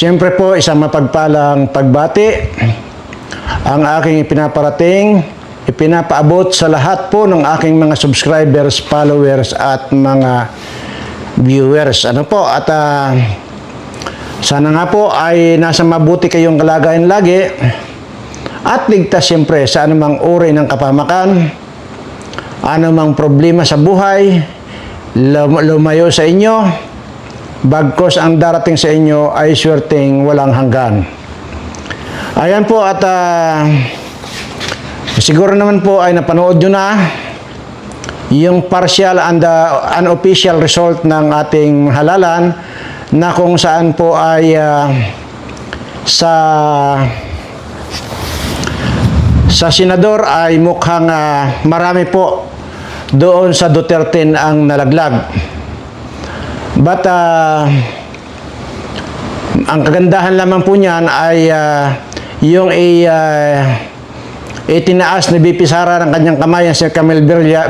Siyempre po, isang mapagpalang pagbati ang aking ipinaparating, ipinapaabot sa lahat po ng aking mga subscribers, followers at mga viewers. Ano po, at ah, sana nga po ay nasa mabuti kayong kalagayan lagi at ligtas siyempre sa anumang uri ng kapamakan, anumang problema sa buhay, lum- lumayo sa inyo, bagkos ang darating sa inyo ay swerteng walang hanggan. Ayan po at ah, siguro naman po ay napanood nyo na yung partial and uh, unofficial result ng ating halalan na kung saan po ay ah, sa sa senador ay mukhang ah, marami po doon sa Duterte ang nalaglag. But ah, ang kagandahan lamang po niyan ay ah, yung i, ah, itinaas ni BP Sara ng kanyang kamay si Camille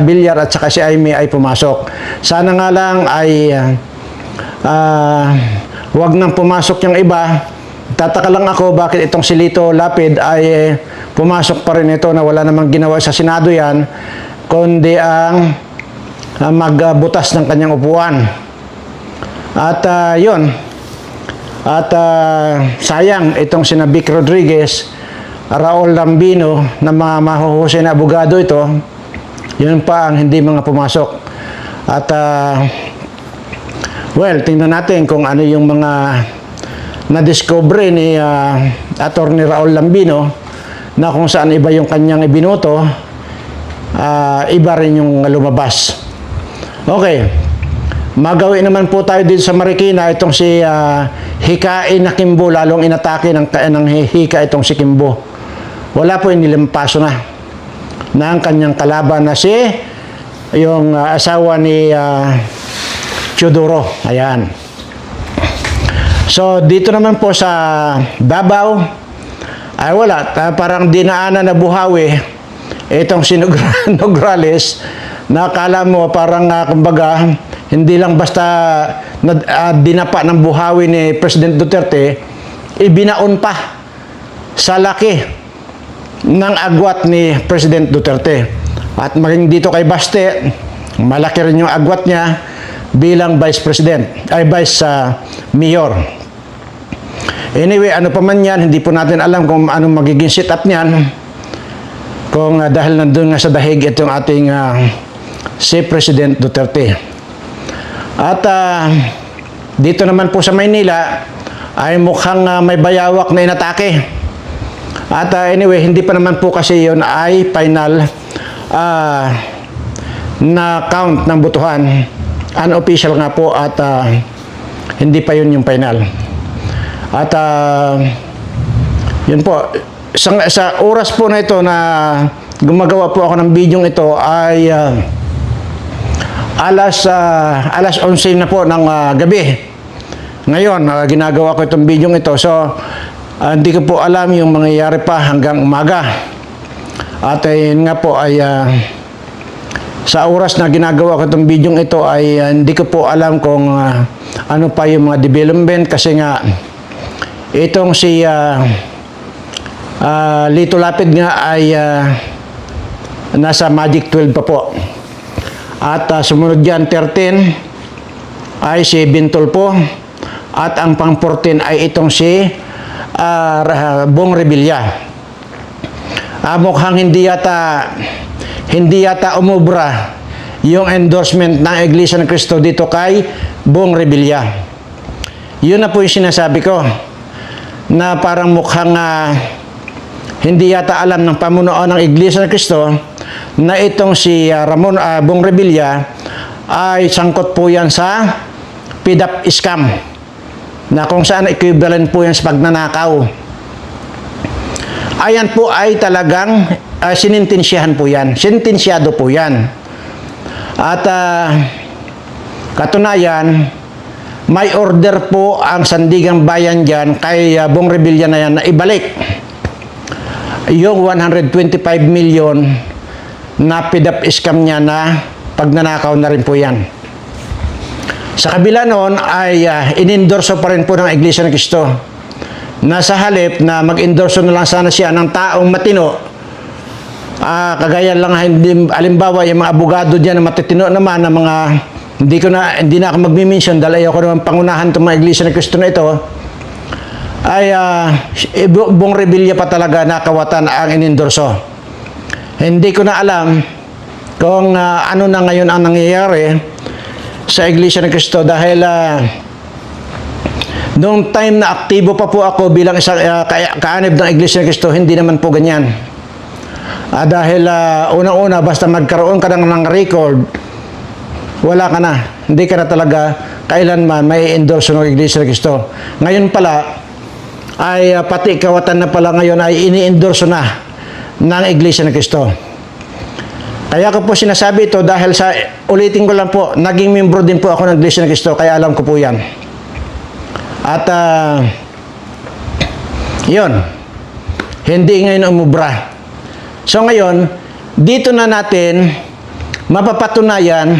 Villar, at saka si Amy ay pumasok. Sana nga lang ay ah, ah, wag nang pumasok yung iba. Tataka lang ako bakit itong si Lito Lapid ay eh, pumasok pa rin ito na wala namang ginawa sa Senado yan kundi ang ah, magbutas ng kanyang upuan. At ah, yun, at ah, sayang itong si Vic Rodriguez, Raul Lambino na mga mahuhusay na abogado ito, yun pa ang hindi mga pumasok. At ah, well, tingnan natin kung ano yung mga na-discover ni ah, Attorney Raul Lambino na kung saan iba yung kanyang ibinoto, ah, iba rin yung lumabas. Okay. Magawin naman po tayo dito sa Marikina itong si ah, Hikain na Kimbo lalong inatake ng, ng Hika itong si Kimbo. Wala po inilimpaso na ng kanyang kalaban na si yung ah, asawa ni ah, Teodoro. Ayan. So dito naman po sa Davao ay wala, Ta- parang dinaanan na buhawi itong si Nogr- Nograles na akala mo parang ah, kumbaga hindi lang basta na, ah, dinapa ng buhawi ni President Duterte, ibinaon pa sa laki ng agwat ni President Duterte. At maging dito kay Baste, malaki rin yung agwat niya bilang Vice President, ay Vice ah, Mayor. Anyway, ano pa man yan, hindi po natin alam kung anong magiging setup niyan. Kung ah, dahil nandun nga sa dahig itong ating ah, si President Duterte. At ah, dito naman po sa Maynila ay mukhang ah, may bayawak na inatake. At ah, anyway, hindi pa naman po kasi yon ay final ah, na count ng butuhan. Unofficial nga po at ah, hindi pa yun yung final. At ah, yun po, sa, sa oras po na ito na gumagawa po ako ng video ito ay ah, alas ah, alas 11 na po ng ah, gabi. Ngayon, ah, ginagawa ko itong video ito. So, ah, hindi ko po alam yung mangyayari pa hanggang umaga. At ayun nga po ay ah, sa oras na ginagawa ko itong video ito ay ah, hindi ko po alam kung ah, ano pa yung mga development kasi nga itong si ah, ah, Lito Lapid nga ay ah, nasa Magic 12 pa po. At ah, sumunod dyan 13 ay si Bintolpo at ang pang 14 ay itong si Ra- Bong Revilla. Ah, mukhang hindi yata hindi yata umubra yung endorsement ng Iglesia ng Cristo dito kay Bong Revilla. Yun na po yung sinasabi ko na parang mukhang ah, hindi yata alam ng pamunuan ng Iglesia ng Cristo na itong si ah, Ramon ah, Bong Revilla ay sangkot po yan sa PIDAP scam na kung saan equivalent po yan sa pagnanakaw. Ayan po ay talagang uh, sinintensyahan po yan. Sintensyado po yan. At ah, katunayan, may order po ang Sandigang Bayan dyan kay ah, Bong Revilla na yan na ibalik yung 125 million na pidap scam niya na pagnanakaw na rin po yan. Sa kabila noon ay uh, inendorso pa rin po ng Iglesia ng Cristo na sa halip na mag-endorso na lang sana siya ng taong matino, ah kagaya lang hindi alimbawa yung mga abogado diyan na matitino naman na mga hindi ko na hindi na ako magmi-mention dahil ayoko naman pangunahan itong mga iglesia ng Kristo na ito ay bu- buong rebelya pa talaga na kawatan ang inendorso. Hindi ko na alam kung ah, ano na ngayon ang nangyayari sa Iglesia ng Kristo dahil ah, Noong time na aktibo pa po ako bilang isang uh, ka- kaanib ng Iglesia ng Cristo, hindi naman po ganyan. Ah, dahil ah, unang-una, basta magkaroon ka ng, ng record, wala ka na. Hindi ka na talaga kailanman may endorse ng Iglesia ng Cristo. Ngayon pala, ay ah, pati kawatan na pala ngayon ay ini-endorse na ng Iglesia ng Cristo. Kaya ko po sinasabi ito dahil sa, ulitin ko lang po, naging membro din po ako ng Iglesia ng Cristo, kaya alam ko po yan. At ah, yun, hindi ngayon umubra. So ngayon, dito na natin mapapatunayan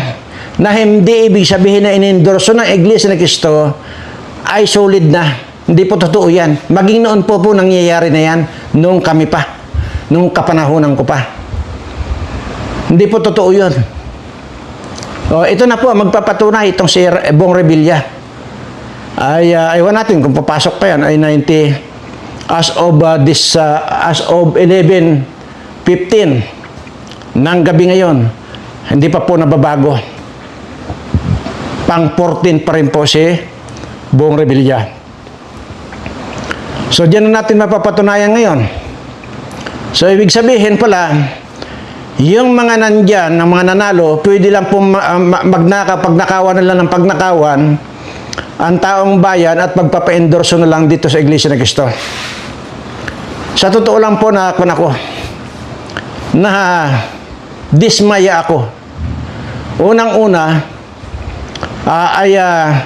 na hindi ibig sabihin na inendorso ng Iglesia ng Cristo ay solid na. Hindi po totoo yan. Maging noon po po nangyayari na yan nung kami pa. Nung kapanahonan ko pa. Hindi po totoo yun. O, ito na po, magpapatunay itong si Bong Revilla. Ay uh, ewan natin kung papasok pa yan. Ay 90 as of uh, this uh, as of 11:15 ng gabi ngayon hindi pa po nababago. Pang 14 pa rin po si Buong Revilla. So diyan na natin mapapatunayan ngayon so ibig sabihin pala yung mga nandyan, ng mga nanalo, pwede lang po ma- ma- magnaka, pagnakawan na lang ng pagnakawan, ang taong bayan at magpapa-endorso na lang dito sa Iglesia ng Cristo. Sa totoo lang po na ako ako, na dismaya ako. Unang-una, ah, ay ah,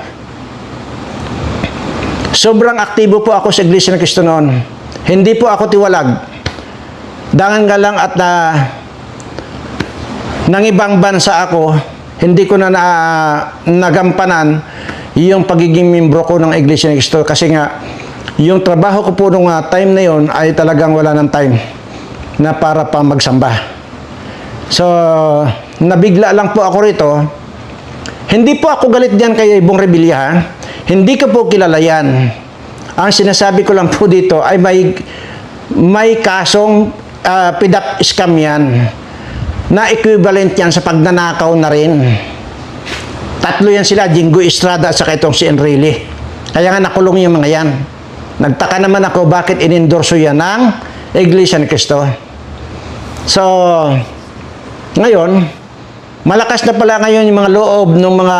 sobrang aktibo po ako sa Iglesia ng Cristo noon. Hindi po ako tiwalag. Dangan nga lang at na nang ibang bansa ako, hindi ko na, na nagampanan yung pagiging membro ko ng Iglesia ng Cristo kasi nga yung trabaho ko po nung ah, time na yon ay talagang wala ng time na para pa magsamba. So, nabigla lang po ako rito. Hindi po ako galit diyan kay Ibong Rebilla. ha? Hindi ko po kilala yan. Ang sinasabi ko lang po dito ay may may kasong ah, pidak scam yan na equivalent yan sa pagnanakaw na rin. Tatlo yan sila, Jingo Estrada at saka itong si Enrile. Kaya nga nakulong yung mga yan. Nagtaka naman ako bakit inendorso yan ng Iglesia ni Cristo. So, ngayon, malakas na pala ngayon yung mga loob ng mga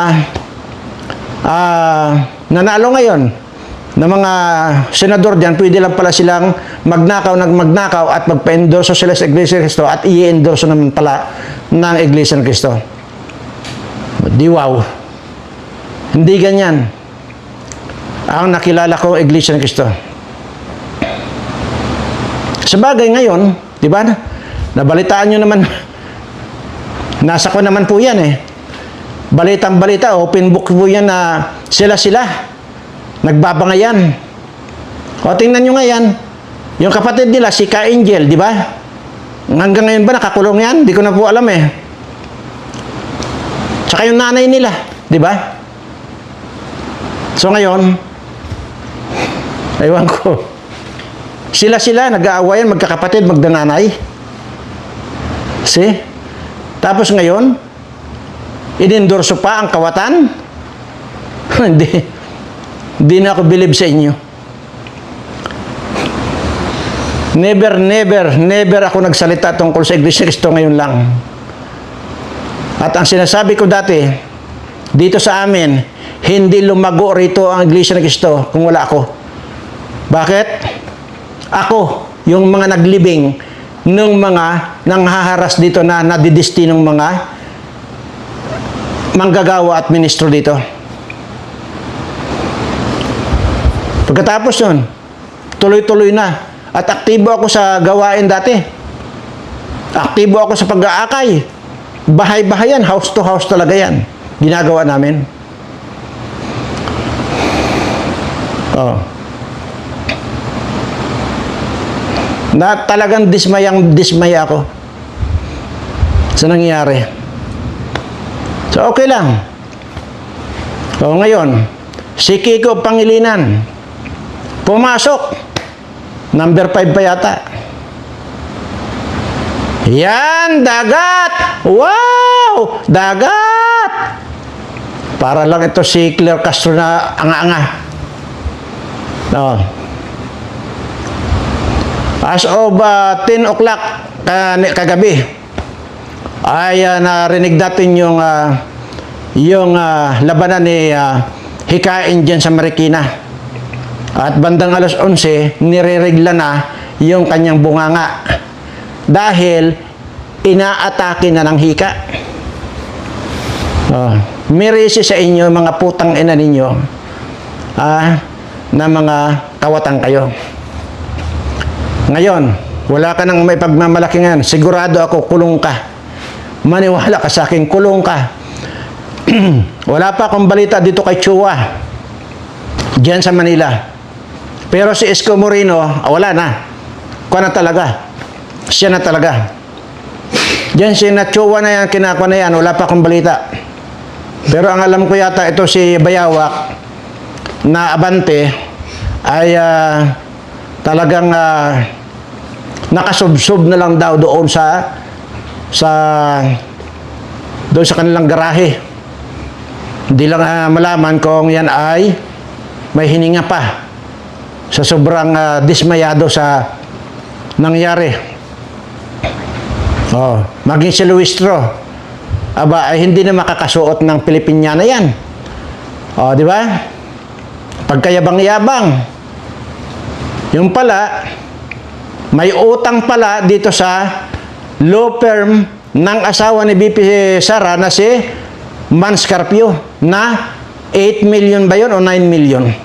ah, nanalo ngayon na mga senador diyan, pwede lang pala silang magnakaw, nagmagnakaw at magpa-endorso sila sa Iglesia ni Cristo at i-endorso naman pala ng Iglesia ni Cristo. Di wow. Hindi ganyan. Ang nakilala ko, Iglesia ng Cristo. Sa bagay ngayon, di ba? Nabalitaan nyo naman, nasa ko naman po yan eh. Balitang balita, open book po yan na sila-sila. Nagbabangayan. O tingnan nyo nga yan. Yung kapatid nila, si Ka Angel, di ba? Hanggang ngayon ba nakakulong yan? Di ko na po alam eh. Tsaka yung nanay nila, di ba? So ngayon, ewan ko, sila-sila, nag-aawayan, magkakapatid, magdananay. See? Tapos ngayon, inendorso pa ang kawatan? Hindi. Hindi na ako believe sa inyo. Never, never, never ako nagsalita tungkol sa Iglesia Cristo ngayon lang. At ang sinasabi ko dati, dito sa amin, hindi lumago rito ang Iglesia ni Cristo kung wala ako. Bakit? Ako, yung mga naglibing ng mga nanghaharas dito na nadidestinong mga manggagawa at ministro dito. Pagkatapos nun, tuloy-tuloy na. At aktibo ako sa gawain dati. Aktibo ako sa pag-aakay. Bahay-bahayan, house to house talaga yan. Ginagawa namin. Oh. Na talagang dismayang dismaya ako sa nangyayari. So, okay lang. O ngayon, si Kiko Pangilinan, pumasok. Number 5 pa yata. Yan, dagat! Wow! Dagat! Para lang ito si Claire Castro na anga-anga. Oh. As of uh, 10 o'clock ka- kagabi, ay uh, narinig natin yung uh, yung uh, labanan ni uh, Hikain dyan sa Marikina. At bandang alas 11, nireregla na yung kanyang bunganga. Dahil inaatake na ng hika. Oh, mirisi sa inyo mga putang ina ninyo ah, na mga kawatan kayo. Ngayon, wala ka nang may pagmamalakingan. Sigurado ako, kulong ka. Maniwala ka sa akin, kulong ka. wala pa akong balita dito kay Chua. Diyan sa Manila. Pero si Isko Moreno, ah, wala na. Kuha na talaga. Siya na talaga. Diyan si Nachowa na yan, kinakwa na yan, wala pa akong balita. Pero ang alam ko yata ito si Bayawak na Abante ay ah, talagang uh, nakasubsob na lang daw doon sa sa doon sa kanilang garahe. Hindi lang ah, malaman kung yan ay may hininga pa sa sobrang ah, dismayado sa nangyari. Oh, maging si Luistro. Aba, ay hindi na makakasuot ng Pilipinyana yan. Oh, di ba? Pagkayabang-yabang. Yung pala, may utang pala dito sa law firm ng asawa ni BP Sara na si Man Scarpio na 8 million ba yun o 9 million.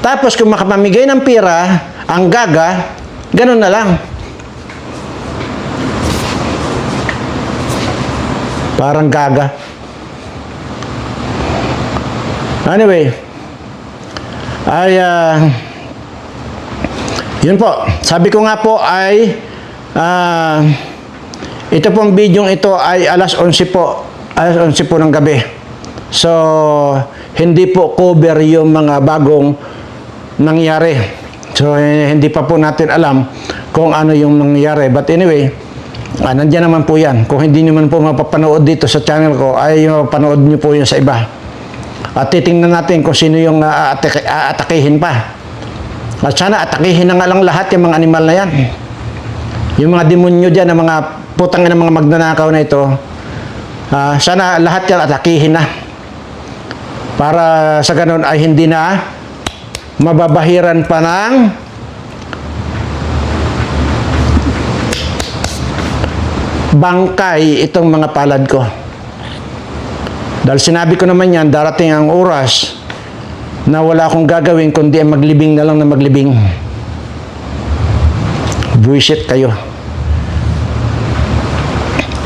Tapos kung makapamigay ng pira, ang gaga, ganun na lang. Parang gaga. Anyway, ay ah, yun po. Sabi ko nga po ay ah, ito pong video ito ay alas 11 po. Alas 11 po ng gabi. So, hindi po cover yung mga bagong nangyari. So, eh, hindi pa po natin alam kung ano yung nangyari. But anyway, ah, nandyan naman po yan. Kung hindi nyo man po mapapanood dito sa channel ko, ay mapapanood nyo po yun sa iba. At titingnan natin kung sino yung uh, atake, aatakihin pa. At sana atakihin na nga lang lahat yung mga animal na yan. Yung mga demonyo dyan, ng mga putang ng mga magnanakaw na ito, ah, sana lahat yan atakihin na. Para sa ganun ay hindi na mababahiran pa ng bangkay itong mga palad ko. Dahil sinabi ko naman yan, darating ang oras na wala akong gagawin kundi maglibing na lang na maglibing. Buisit kayo.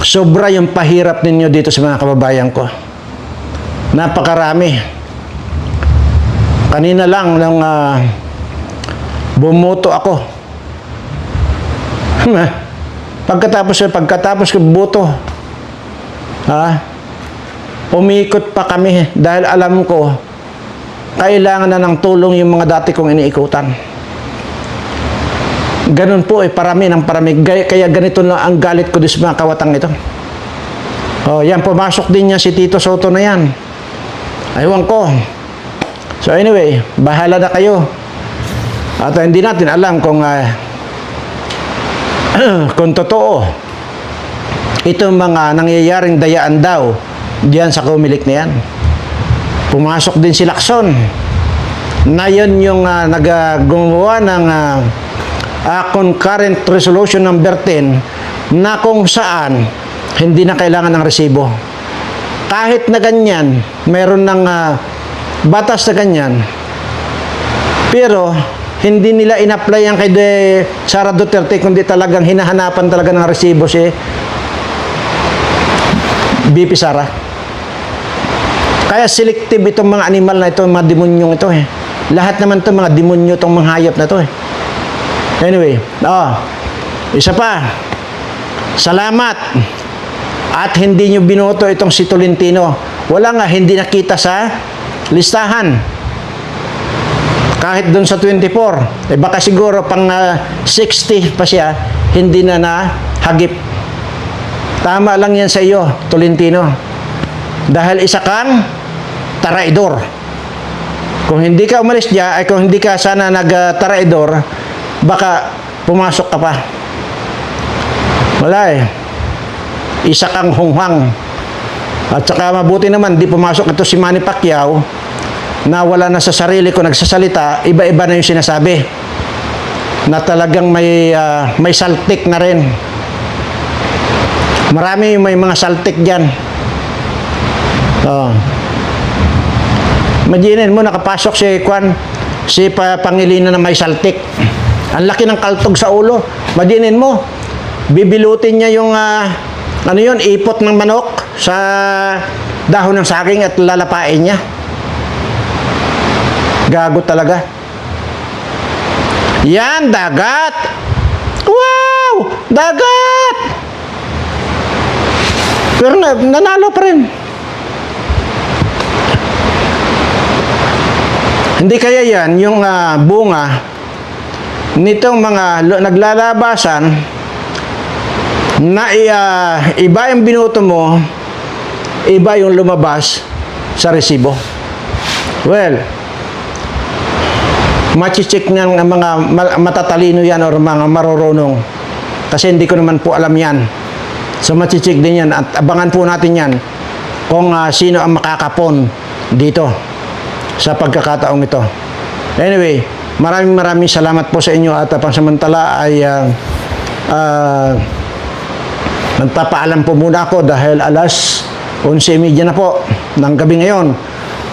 Sobra yung pahirap ninyo dito sa mga kababayan ko. Napakarami. Kanina lang nang ah, bumoto ako. pagkatapos pagkatapos ko boto. Ha? Umikot pa kami dahil alam ko kailangan na ng tulong yung mga dati kong iniikutan. Ganun po eh, parami ng parami. Kaya ganito na ang galit ko sa mga kawatang ito. Oh, yan, pumasok din niya si Tito Soto na yan. Aywan ko. So anyway, bahala na kayo. At uh, hindi natin alam kung uh, kung totoo itong mga nangyayaring dayaan daw diyan sa kumilik na yan. Pumasok din si Lacson na yun yung uh, nagagumawa ng uh, uh, concurrent resolution number 10 na kung saan hindi na kailangan ng resibo. Kahit na ganyan, mayroon ng uh, batas na ganyan, pero hindi nila in-apply yan kay De Sara Duterte kundi talagang hinahanapan talaga ng resibo si BP Sara. Kaya selective itong mga animal na ito, mga demonyong ito eh. Lahat naman ito mga demonyo itong mga hayop na ito eh. Anyway, oh, isa pa. Salamat. At hindi nyo binoto itong si Tolentino. Wala nga, hindi nakita sa listahan. Kahit doon sa 24. Eh baka siguro pang ah, 60 pa siya, hindi na nahagip. Tama lang yan sa iyo, Tolentino. Dahil isa kang taraidor. Kung hindi ka umalis diya, ay kung hindi ka sana nag-taraidor, baka pumasok ka pa. Wala eh. Isa kang hunghang. At saka mabuti naman, di pumasok ito si Manny Pacquiao na wala na sa sarili ko nagsasalita, iba-iba na yung sinasabi. Na talagang may, ah, may saltik na rin. Marami yung may mga saltik dyan. Oh. Imaginin mo, nakapasok si Kwan, si pa, Pangilina na may saltik. Ang laki ng kaltog sa ulo. Imaginin mo, bibilutin niya yung, ah, ano yun, ipot ng manok sa dahon ng saging at lalapain niya. Gago talaga. Yan, dagat! Wow! Dagat! Pero na, nanalo pa rin. Hindi kaya yan, yung ah, bunga nitong mga naglalabasan na ah, iba yung binuto mo, iba yung lumabas sa resibo. Well, machichik ng mga ma- matatalino yan or mga marurunong. Kasi hindi ko naman po alam yan. So machichik din yan at abangan po natin yan kung ah, sino ang makakapon dito sa pagkakataong ito. Anyway, maraming maraming salamat po sa inyo at uh, pansamantala ay ah, ah, Nagpapaalam po muna ako dahil alas 11.30 na po ng gabi ngayon.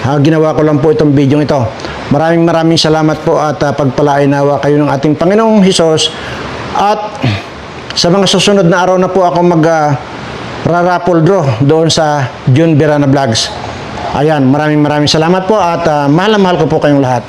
Ah, ginawa ko lang po itong video ito. Maraming maraming salamat po at uh, pagpalain nawa kayo ng ating Panginoong Hesus. At sa mga susunod na araw na po ako mag ah, rarapol draw doon sa June Berana Vlogs. Ayan, maraming maraming salamat po at ah, mahal na mahal ko po kayong lahat.